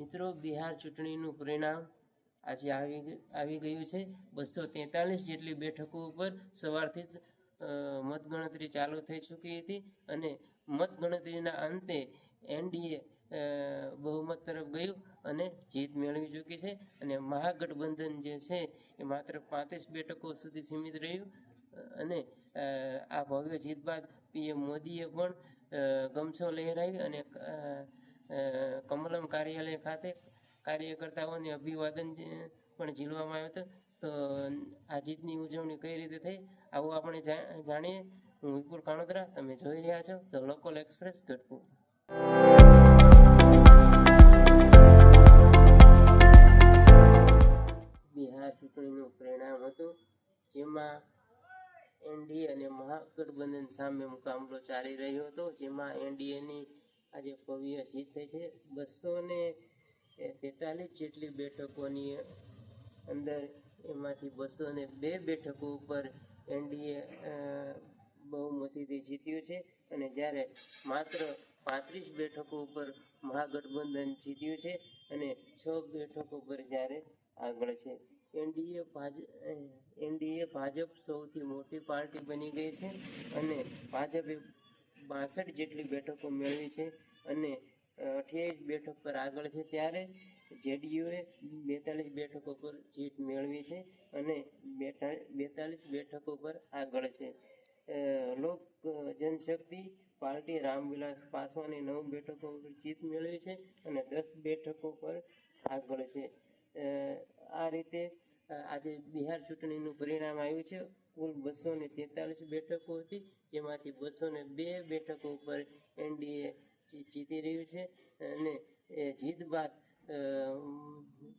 મિત્રો, બિહાર ચૂંટણીનું પરિણામ આજે આવી આવી ગયું છે. બસો તેતાલીસ જેટલી બેઠકો ઉપર સવારથી જ મતગણતરી ચાલુ થઈ ચૂકી હતી અને મતગણતરીના અંતે એનડીએ બહુમત તરફ ગયું અને જીત મેળવી ચૂકી છે. અને મહાગઠબંધન જે છે એ માત્ર પાંત્રીસ બેઠકો સુધી સીમિત રહ્યું. અને આ ભવ્ય જીત બાદ પીએમ મોદીએ પણ ગમછો લહેરાવી અને કમલમ કાર્યાલય ખાતે કાર્યકર્તાઓને અભિવાદન પણ ઝીલવામાં આવ્યો હતો. તો આ જીતની ઉજવણી કઈ રીતે થઈ, આવું આપણે જાણીએ. હું વિપુલ કાણોદરા, તમે જોઈ રહ્યા છો the local express Gadhpur Bihar ચૂંટણીનું પરિણામ હતું, જેમાં એનડીએ અને મહાગઠબંધન સામે મુકાબલો ચાલી રહ્યો હતો, જેમાં એનડીએની આજે ભવ્ય જીતે છે. બસો ને તેતાલીસ જેટલી બેઠકોની અંદર એમાંથી બસો ને બે બેઠકો ઉપર એનડીએ બહુમતીથી જીત્યું છે અને જ્યારે માત્ર પાંત્રીસ બેઠકો ઉપર મહાગઠબંધન જીત્યું છે અને છ બેઠકો પર જ્યારે આગળ છે. એનડીએ ભાજપ એનડીએ ભાજપ સૌથી મોટી પાર્ટી બની ગઈ છે અને ભાજપે બાસઠ જેટલી બેઠકો મેળવી છે અને અઠ્યાવીસ બેઠક પર આગળ છે ત્યારે જેડીયુએ બેતાલીસ બેઠકો પર જીત મેળવી છે અને બેતાલીસ બેઠકો પર આગળ છે. લોક જનશક્તિ પાર્ટી રામવિલાસ પાસવાને નવ બેઠકો પર જીત મેળવી છે અને દસ બેઠકો પર આગળ છે. આ રીતે આજે બિહાર ચૂંટણીનું પરિણામ આવ્યું છે. કુલ બસો ને તેતાલીસ બેઠકો હતી. જેમાંથી બસો ને બે બેઠકો ઉપર એનડીએ જીતી રહ્યું છે. અને એ જીત બાદ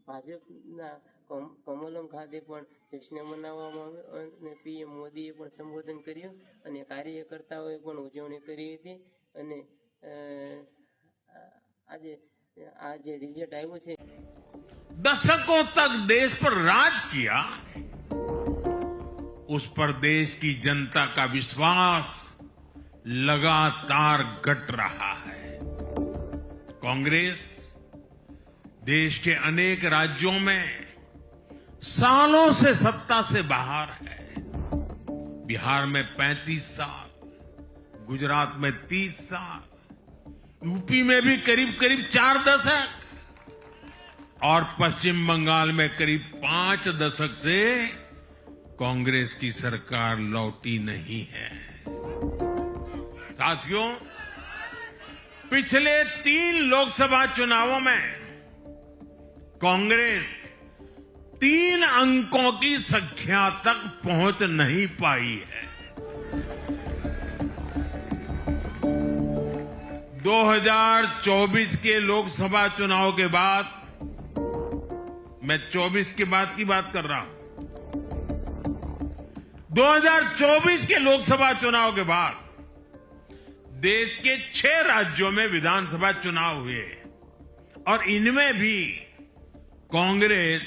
ભાજપના કમ- કમલમ ખાતે પણ જશ્ન મનાવવામાં આવ્યો અને પીએમ મોદીએ પણ સંબોધન કર્યું અને કાર્યકર્તાઓએ પણ ઉજવણી કરી હતી. અને આજે આ જે રિઝલ્ટ આવ્યું છે दशकों तक देश पर राज किया उस पर देश की जनता का विश्वास लगातार घट रहा है कांग्रेस देश के अनेक राज्यों में सालों से सत्ता से बाहर है बिहार में 35 साल गुजरात में 30 साल यूपी में भी करीब करीब चार दशक और पश्चिम बंगाल में करीब पाँच दशक से कांग्रेस की सरकार लौटी नहीं है। साथियों, पिछले तीन लोकसभा चुनावों में कांग्रेस तीन अंकों की संख्या तक पहुँच नहीं पाई है। 2024 के लोकसभा चुनाव के बाद मैं 24 के बाद की बात कर रहा हूँ। 2024 के लोकसभा चुनाव के बाद देश के छह राज्यों में विधानसभा चुनाव हुए और इनमें भी कांग्रेस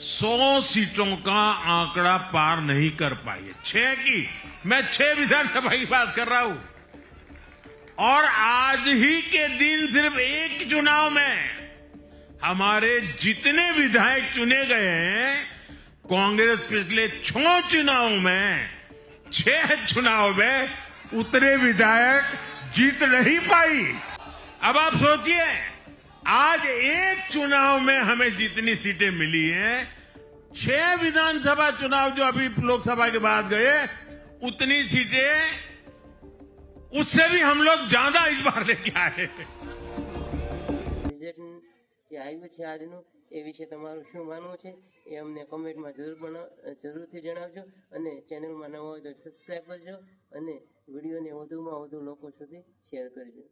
100 सीटों का आंकड़ा पार नहीं कर पाई है। छह की। मैं छह विधानसभा की बात कर रहा हूँ। और आज ही के दिन सिर्फ़ एक चुनाव में हमारे जितने विधायक चुने गए हैं, कांग्रेस पिछले छह चुनाव में, छह चुनाव में उतने विधायक जीत नहीं पाई। अब आप सोचिए, आज एक चुनाव में हमें जितनी सीटें मिली हैं, छह विधानसभा चुनाव जो अभी लोकसभा के बाद गए, उतनी सीटें उससे भी हम लोग ज्यादा इस बार लेके आए રિઝલ્ટ જે આવ્યું છે આજનું એ વિશે તમારું શું માનવું છે એ અમને કમેન્ટમાં જરૂર બના જરૂરથી જણાવજો અને ચેનલમાં નવા હોય તો સબસ્ક્રાઈબ કરજો અને વિડીયોને વધુમાં વધુ લોકો સુધી શેર કરજો